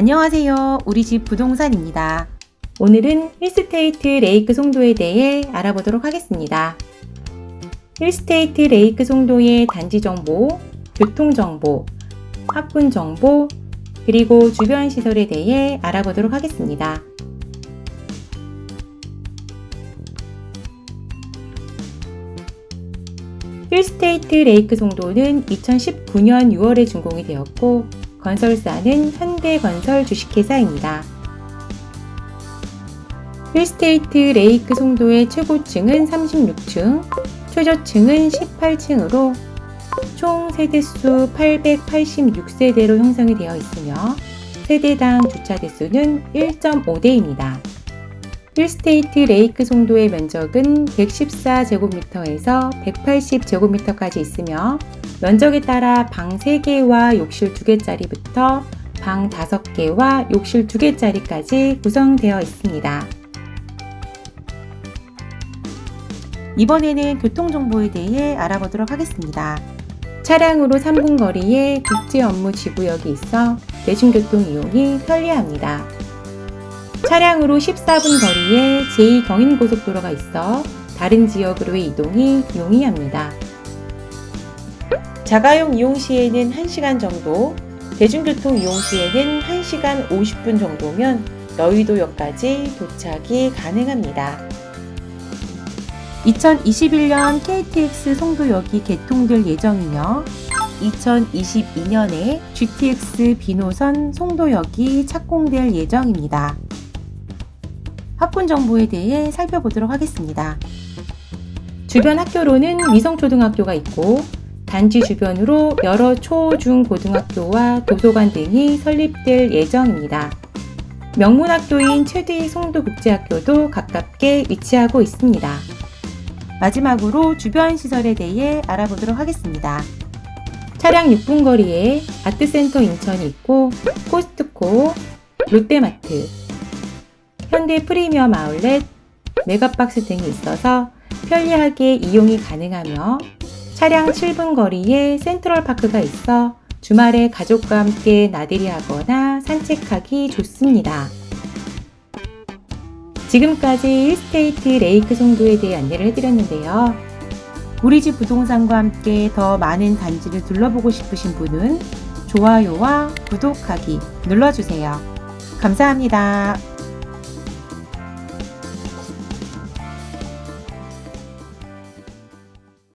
안녕하세요. 우리 집 부동산입니다. 오늘은 힐스테이트 레이크 송도에 대해 알아보도록 하겠습니다. 힐스테이트 레이크 송도의 단지 정보, 교통 정보, 학군 정보, 그리고 주변 시설에 대해 알아보도록 하겠습니다. 힐스테이트 레이크 송도는 2019년 6월에 준공이 되었고 건설사는 현대건설 주식회사입니다. 힐스테이트 레이크 송도의 최고층은 36층, 최저층은 18층으로 총 세대수 886세대로 형성이 되어 있으며 세대당 주차 대수는 1.5대입니다. 힐스테이트 레이크 송도의 면적은 114제곱미터에서 180제곱미터까지 있으며 면적에 따라 방 3개와 욕실 2개짜리부터 방 5개와 욕실 2개짜리까지 구성되어 있습니다. 이번에는 교통정보에 대해 알아보도록 하겠습니다. 차량으로 3분 거리에 국제 업무 지구역이 있어 대중교통 이용이 편리합니다. 차량으로 14분 거리에 제2경인고속도로가 있어 다른 지역으로의 이동이 용이합니다. 자가용 이용 시에는 1시간 정도, 대중교통 이용 시에는 1시간 50분 정도면 여의도역까지 도착이 가능합니다. 2021년 KTX 송도역이 개통될 예정이며 2022년에 GTX 비노선 송도역이 착공될 예정입니다. 학군 정보에 대해 살펴보도록 하겠습니다. 주변 학교로는 미성초등학교가 있고 단지 주변으로 여러 초, 중, 고등학교와 도서관 등이 설립될 예정입니다. 명문학교인 최대희 송도국제학교도 가깝게 위치하고 있습니다. 마지막으로 주변 시설에 대해 알아보도록 하겠습니다. 차량 6분 거리에 아트센터 인천이 있고 코스트코, 롯데마트, 현대 프리미엄 아울렛, 메가박스 등이 있어서 편리하게 이용이 가능하며 차량 7분 거리에 센트럴파크가 있어 주말에 가족과 함께 나들이 하거나 산책하기 좋습니다. 지금까지 힐스테이트 레이크 송도에 대해 안내를 해드렸는데요. 우리 집 부동산과 함께 더 많은 단지를 둘러보고 싶으신 분은 좋아요와 구독하기 눌러주세요. 감사합니다.